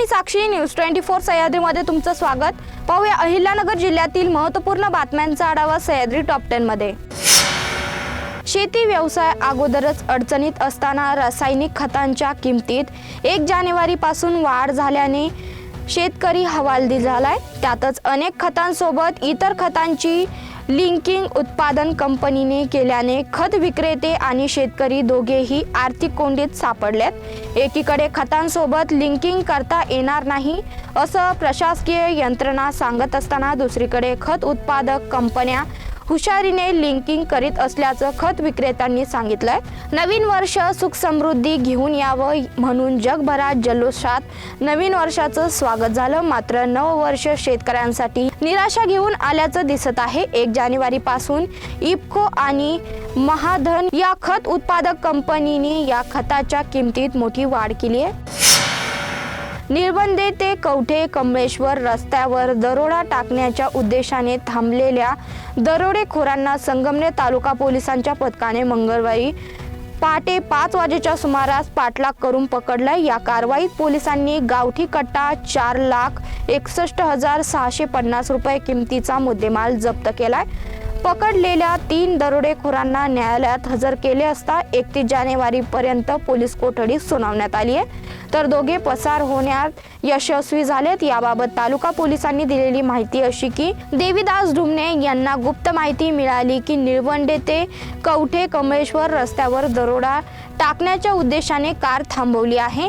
मी Sakshi news twenty four सह्याद्रीमध्ये तुमचं स्वागत. पाहूया अहिल्यानगर जिल्ह्यातील महत्त्वपूर्ण बातम्यांचा आढावा सह्याद्री टॉप टेनमध्ये. शेती व्यवसाय अगोदरच अडचणीत असताना रासायनिक खतांच्या किमतीत एक जानेवारीपासून वाढ झाल्याने शेतकरी हवालदिल झालाय. त्यातच अनेक खतांसोबत इतर खतांची लिंकिंग उत्पादन कंपनीने केल्याने खत विक्रेते आणि शेतकरी दोघेही आर्थिक कोंडीत सापडलेत एकीकडे खतांसोबत लिंकिंग करता येणार नाही असं प्रशासकीय यंत्रणा सांगत असताना दुसरीकडे खत उत्पादक कंपन्या हुशारीने लिंकिंग करीत असल्याचं खत विक्रेत्यांनी सांगितलंय. नवीन वर्ष सुख समृद्धी घेऊन यावं म्हणून जगभरात जल्लोषात नवीन वर्षाचं स्वागत झालं. मात्र नववर्ष शेतकऱ्यांसाठी निराशा घेऊन आल्याचं दिसत आहे. एक जानेवारी पासून इफको आणि महाधन या खत उत्पादक कंपनीने या खताच्या किमतीत मोठी वाढ केली आहे. निर्बंधे ते कवठे कमळेश्वर रस्त्यावर दरोडा टाकण्याच्या उद्देशाने थांबलेल्या दरोडेखोरांना संगमनेर तालुका पोलिसांच्या पथकाने मंगळवारी पहाटे पाच वाजेच्या सुमारास पाठलाग करून पकडलाय. या कारवाईत पोलिसांनी गावठी कट्टा चार लाख एकसष्ट हजार सहाशे पन्नास रुपये किमतीचा मुद्देमाल जप्त केलाय. पकडलेल्या तीन दरोडेखोरांना न्यायालयात हजर केले असता एकतीस जानेवारी पर्यंत पोलीस कोठडी सुनावण्यात आली आहे. तर दोघे पसार होण्यात यशस्वी झालेत. याबाबत तालुका पोलिसांनी दिलेली माहिती अशी की देवीदास ढुमणे यांना गुप्त माहिती मिळाली की निळवंडे ते कवठे कमळेश्वर रस्त्यावर दरोडा टाकण्याच्या उद्देशाने कार थांबवली आहे.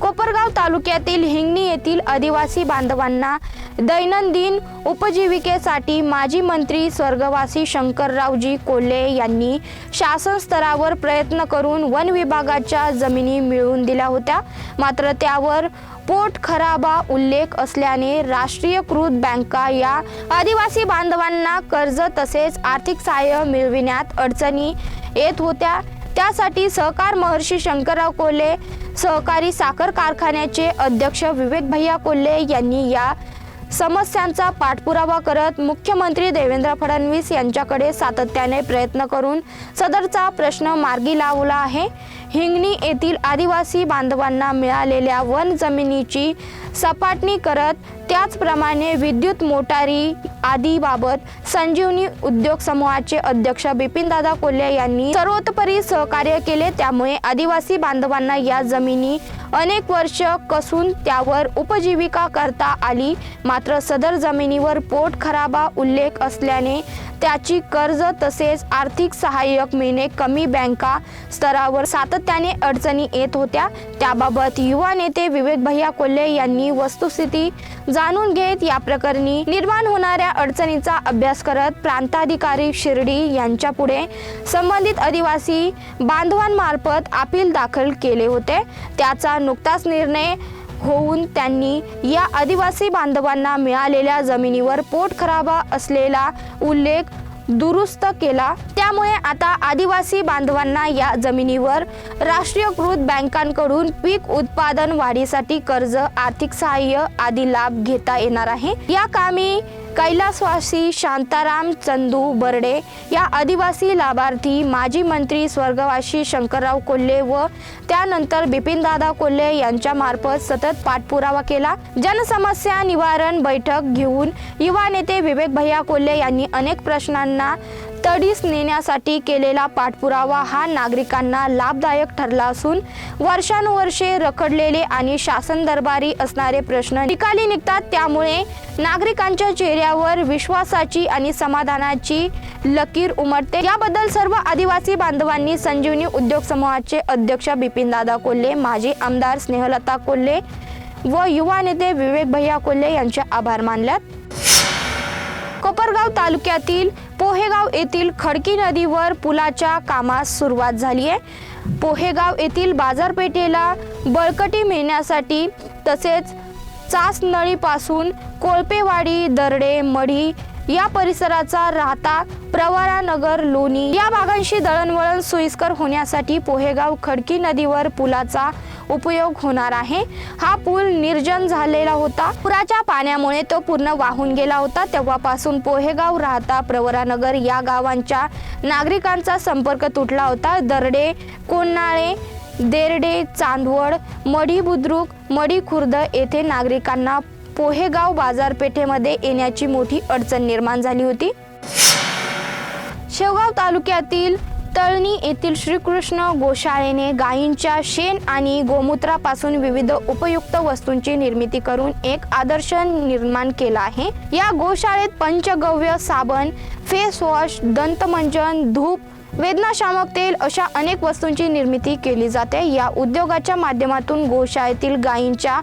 कोपरगाव तालुक्यातील हिंगणी येथील आदिवासी बांधवांना दैनंदिन उपजीविकेसाठी माजी मंत्री स्वर्गवासी शंकररावजी कोल्हे यांनी शासन स्तरावर प्रयत्न करून वन विभागाच्या जमिनी मिळवून दिल्या होत्या. मात्र त्यावर पोट खराबा उल्लेख असल्याने राष्ट्रीयकृत बँका या आदिवासी बांधवांना कर्ज तसेच आर्थिक सहाय्य मिळविण्यात अडचणी येत होत्या. त्यासाठी सहकार महर्षी शंकरराव कोल्हे सहकारी साखर कारखान्याचे अध्यक्ष विवेक भैया कोल्हे यांनी या समस्यांचा पाठपुरावा करत मुख्यमंत्री देवेंद्र फडणवीस यांच्याकडे सातत्याने प्रयत्न करून सदरचा प्रश्न मार्गी लावला आहे. हिंगणी येथील आदिवासी बांधवांना मिळालेल्या वन जमिनीची सपाटणी करत त्याचप्रमाणे विद्युत मोटारी आदीबाबत संजीवनी उद्योग समूहाचे अध्यक्ष बिपिनदादा कोल्हे यांनी सर्वोतपरी सहकार्य केले. त्यामुळे आदिवासी बांधवांना या जमिनी अनेक वर्ष कसून त्यावर उपजीविका करता आली. मात्र सदर जमिनीवर पोट खराबा उल्लेख असल्याने त्याची कर्ज तसेच आर्थिक सहाय्यक मिळणे कमी बँका स्तरावर सातत्याने अडचणी येत होत्या. त्याबाबत युवा नेते विवेक भैया कोल्हे यांनी वस्तुस्थिती जाणून घेत या प्रकरणी निर्माण होणाऱ्या अडचणीचा अभ्यास करत प्रांताधिकारी शिर्डी यांच्या पुढे संबंधित आदिवासी बांधवांमार्फत अपील दाखल केले होते. त्याचा नुकताच निर्णय होऊन त्यांनी या आदिवासी बांधवांना मिळालेल्या जमिनीवर पोट खराबा असलेला उल्लेख दुरुस्त केला. त्यामुळे आता आदिवासी बांधवांना या जमिनीवर राष्ट्रीयकृत बँकांकडून पीक उत्पादन वाढीसाठी कर्ज आर्थिक सहाय्य आदी लाभ घेता येणार आहे. या कामी कैलासवासी शांताराम चंदू बर्डे या आदिवासी लाभार्थी माजी मंत्री स्वर्गवासी शंकरराव कोल्हे व त्यानंतर बिपिनदादा कोल्हे यांच्यामार्फत सतत पाठपुरावा केला. जनसमस्या निवारण बैठक घेऊन युवा नेते विवेक भैया कोल्हे यांनी अनेक प्रश्नांना तडीस नेण्यासाठी केलेला पाठपुरावा हा नागरिकांना लाभदायक ठरला असून वर्षानुवर्षे रखडलेले आणि शासन दरबारी असणारे प्रश्न निकाली निघतात. त्यामुळे नागरिकांच्या चेहऱ्यावर विश्वासाची आणि समाधानाची लकीर उमटते. याबद्दल सर्व आदिवासी बांधवांनी संजीवनी उद्योग समूहाचे अध्यक्ष बिपिनदादा कोल्हे माजी आमदार स्नेहलता कोल्हे व युवा नेते विवेक भैया कोल्हे यांचे आभार मानल्यात. कोपरगाव तालुक्यातील पोहेगाव येथील खडकी नदीवर पुलाच्या कामास सुरुवात झाली आहे. पोहेगाव येथील बाजारपेठेला बळकटी मिळण्यासाठी तसेच चासनळीपासून कोळपेवाडी दरडे मढी या परिसराचा राहता प्रवारानगर लोणी या भागांशी दळणवळण सोयीस्कर होण्यासाठी पोहेगाव खडकी नदीवर पुलाचा उपयोग होणार आहे. हा पूल निर्जन झालेला होता. पुराच्या पाण्यामुळे तो पूर्ण वाहून गेला होता. तेव्हापासून पोहेगाव राहता प्रवरानगर या गावांच्या नागरिकांचा संपर्क तुटला होता. दरडे कोणाळे देरडे चांदवड मढी बुद्रुक मढी खुर्द येथे नागरिकांना पोहेगाव बाजारपेठेमध्ये येण्याची मोठी अडचण निर्माण झाली होती. शेवगाव तालुक्यातील तळणी येथील श्रीकृष्ण गोशाळेने गायींच्या शेण आणि गोमूत्रापासून विविध उपयुक्त वस्तूंची निर्मिती करून एक आदर्श निर्माण केला आहे. या गोशाळेत पंचगव्य साबण फेस वॉश दंतमंजन धूप वेदनाशामक तेल अशा अनेक वस्तूंची निर्मिती केली जाते. या उद्योगाच्या माध्यमातून गोशाळेतील गायींच्या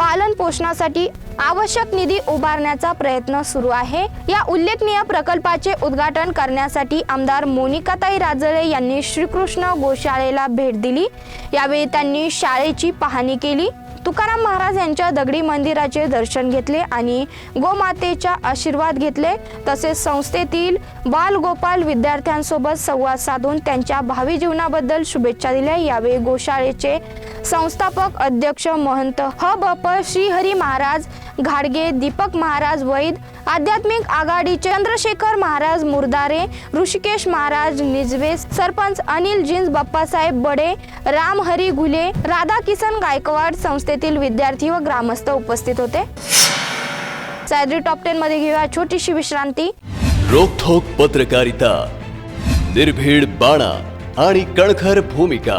पालन पोषणासाठी आवश्यक निधी उभारण्याचा प्रयत्न सुरू आहे. या उल्लेखनीय प्रकल्पाचे उद्घाटन करण्यासाठी आमदार मोनिकाताई राजळे यांनी श्रीकृष्ण गोशाळेला भेट दिली. यावेळी त्यांनी शाळेची पाहणी केली. तुकाराम महाराज यांच्या दगडी मंदिराचे दर्शन घेतले आणि गोमातेचा आशीर्वाद घेतले. तसेच संस्थेतील बालगोपाल विद्यार्थ्यांसोबत संवाद साधून त्यांच्या भावी जीवनाबद्दल शुभेच्छा दिल्या. यावेळी गोशाळेचे संस्थापक अध्यक्ष महंत ह बप श्रीहरी महाराज घाडगे दीपक महाराज वैद आध्यात्मिक आघाडी चंद्रशेखर महाराज मुरदारे ऋषिकेश महाराज निजवे सरपंच अनिल जिन्स बाप्पासाहेब बडे राम हरी घुले राधा किसन गायकवाड संस्थेतील विद्यार्थी व ग्रामस्थ उपस्थित होते. सॅद्री टॉप टेन मध्ये घेऊया छोटीशी विश्रांती. रोखोक पत्रकारिता निर्भीड बाणा आणि कणखर भूमिका.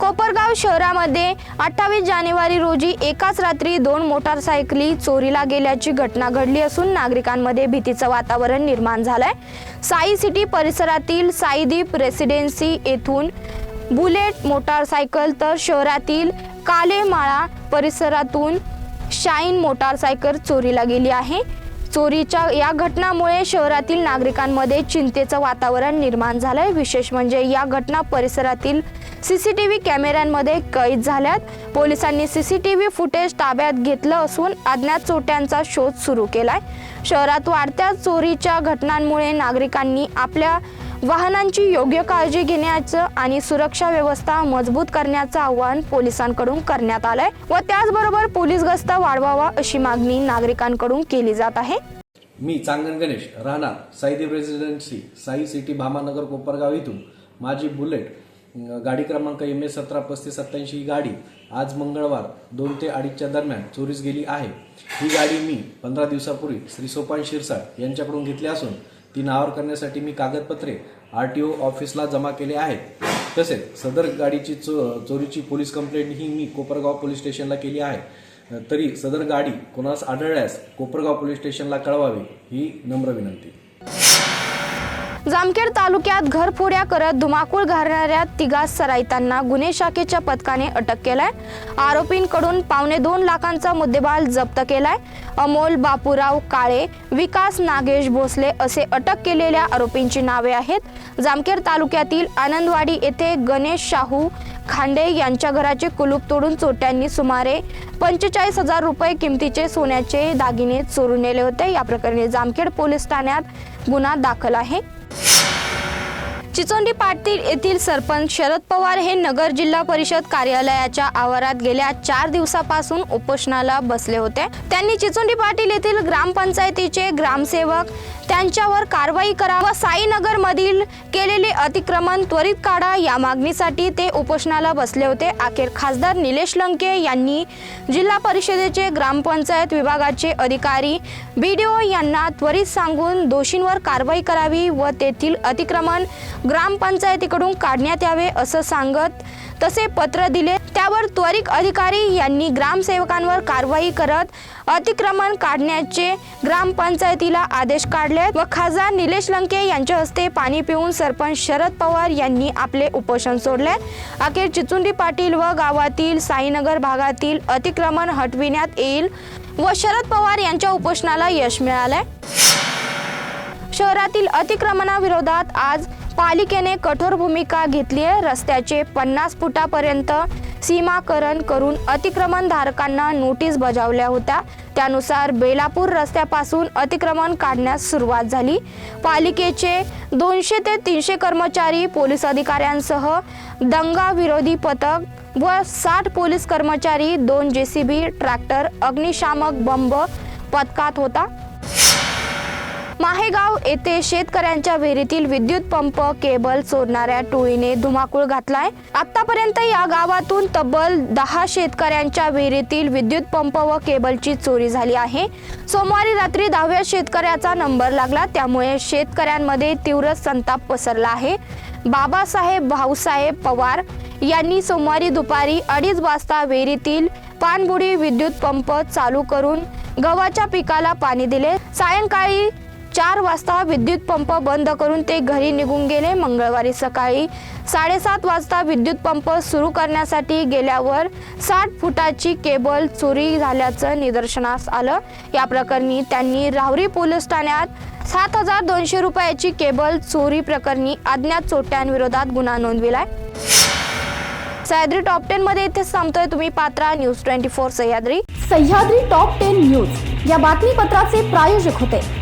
कोपरगाव शहरामध्ये अठ्ठावीस जानेवारी रोजी एकाच रात्री दोन मोटारसायकली चोरीला गेल्याची घटना घडली असून नागरिकांमध्ये भीतीचं वातावरण निर्माण झालंय. साई सिटी परिसरातील साईदीप रेसिडेन्सी येथून बुलेट मोटारसायकल तर शहरातील कालेमाळा परिसरातून शाईन मोटारसायकल चोरीला गेली आहे. चोरीच्या या घटनामुळे शहरातील नागरिकांमध्ये चिंतेचं वातावरण निर्माण झालंय. विशेष म्हणजे या घटना परिसरातील सीसीटीव्ही कॅमेऱ्यांमध्ये कैद झाल्यात. पोलिसांनी सीसीटीव्ही फुटेज ताब्यात घेतलं असून अज्ञात चोट्यांचा शोध सुरू केलाय. शहरात वाढत्या चोरीच्या घटनांमुळे नागरिकांनी आपल्या वाहनांची योग्य काळजी घेण्याचं आणि सुरक्षा व्यवस्था मजबूत करण्याचं आवाहन पोलिसांकडून करण्यात आलंय व त्याचबरोबर पोलीस गस्त वाढवावा अशी मागणी नागरिकांकडून केली जात आहे. मी चांगण गणेश राहणार साईदेव रेसिडेन्सी साई सिटी भामानगर कोपरगाव इथून. माझी बुलेट गाडी क्रमांक एम एस सतरा पस्तीस सत्याऐंशी ही गाडी आज मंगळवार दोन ते अडीचच्या दरम्यान चोरीस गेली आहे. ही गाडी मी पंधरा दिवसापूर्वी श्री सोपान शिरसाट यांच्याकडून घेतली असून ती नावावर करण्यासाठी मी कागदपत्रे आर टी ओ ऑफिसला जमा केले आहेत. तसेच सदर गाडीची चो चोरीची पोलीस कंप्लेंट ही मी कोपरगाव पोलीस स्टेशनला केली आहे. तरी सदर गाडी कोणास आढळल्यास कोपरगाव पोलीस स्टेशनला कळवावी ही नम्र विनंती. जामखेड तालुक्यात घरफोड्या करत धुमाकूळ घालणाऱ्या तिघा सराईतांना गुन्हे शाखेच्या पथकाने अटक केलाय. आरोपींकडून पावणे दोन लाखांचा मुद्देबाल जप्त केलाय. अमोल बापूराव काळे विकास नागेश भोसले असे अटक केलेल्या आरोपींची नावे आहेत. जामखेड तालुक्यातील आनंदवाडी येथे गणेश शाहू खांडे यांच्या घराचे कुलूप तोडून चोट्यांनी सुमारे पंचेचाळीस हजार रुपये किमतीचे सोन्याचे दागिने चोरून नेले होते. या प्रकरणी जामखेड पोलीस ठाण्यात गुन्हा दाखल आहे. you चिचोंडी पाटील येथील सरपंच शरद पवार हे नगर जिल्हा परिषद कार्यालयाच्या आवारात गेल्या चार दिवसापासून उपोषणाला बसले होते. त्यांनी चिचोंडी पाटील येथील ग्रामपंचायतीचे ग्रामसेवक त्यांच्यावर कारवाई करा व साईनगर मधील केलेले अतिक्रमण त्वरित काढा या मागणीसाठी ते उपोषणाला बसले होते. अखेर खासदार निलेश लंके यांनी जिल्हा परिषदेचे ग्रामपंचायत विभागाचे अधिकारी बीडीओ यांना त्वरित सांगून दोषींवर कारवाई करावी व तेथील अतिक्रमण ग्रामपंचायतीकडून काढण्यात यावे असं सांगत तसे पत्र दिले. त्यावर त्वरित अधिकारी यांनी ग्रामसेवकांवर कारवाई करत अतिक्रमण काढण्याचे ग्रामपंचायतीला आदेश काढले व खासदार निलेश लंके यांच्या हस्ते पाणी पिऊन सरपंच शरद पवार यांनी आपले उपोषण सोडले. अखेर चिचुंडी पाटील व गावातील साईनगर भागातील अतिक्रमण हटविण्यात येईल व शरद पवार यांच्या उपोषणाला यश मिळाले शहरातील अतिक्रमणाविरोधात आज पालिकेने कठोर भूमिका घेतली आहे. रस्त्याचे पन्नास फुटापर्यंत सीमाकरण करून अतिक्रमण धारकांना नोटीस बजावल्या होत्या. त्यानुसार बेलापूर रस्त्यापासून अतिक्रमण काढण्यास सुरुवात झाली. पालिकेचे दोनशे ते तीनशे कर्मचारी पोलीस अधिकाऱ्यांसह दंगा विरोधी पथक व साठ पोलीस कर्मचारी दोन जे सी बी ट्रॅक्टर अग्निशामक बंब पथकात होता. माहेगाव येथे शेतकऱ्यांच्या विहिरीतील विद्युत पंप केबल चोरणाऱ्या टोळीने धुमाकूळ घातलाय. आतापर्यंत या गावातून तब्बल दहा शेतकऱ्यांच्या विहिरीतील विद्युत पंप व केबलची चोरी झाली आहे. सोमवारी रात्री दहाव्या शेतकऱ्याचा नंबर लागला त्यामुळे शेतकऱ्यांमध्ये तीव्र संताप पसरला आहे. बाबासाहेब भाऊसाहेब पवार यांनी सोमवारी दुपारी अडीच वाजता विहिरीतील पाणबुडी विद्युत पंप चालू करून गव्हाच्या पिकाला पाणी दिले. सायंकाळी चार वाजता विद्युत पंप बंद करून ते घरी निघून गेले. मंगळवारी सकाळी साडेसात वाजता विद्युत पंप सुरू करण्यासाठी गेल्यावर साठ फुटाची केबल चोरी झाल्याचं निदर्शनास आलं. या प्रकरणी त्यांनी राहुरी पोलीस ठाण्यात सात हजार दोनशे रुपयाची केबल चोरी प्रकरणी अज्ञात चोट्यांविरोधात गुन्हा नोंदविलाय. सह्याद्री टॉप टेन मध्ये इथे संपतोय तुम्ही Patra news twenty four Sahyadri. Sahyadri top ten news. या बातमीपत्राचे प्रायोजक होते.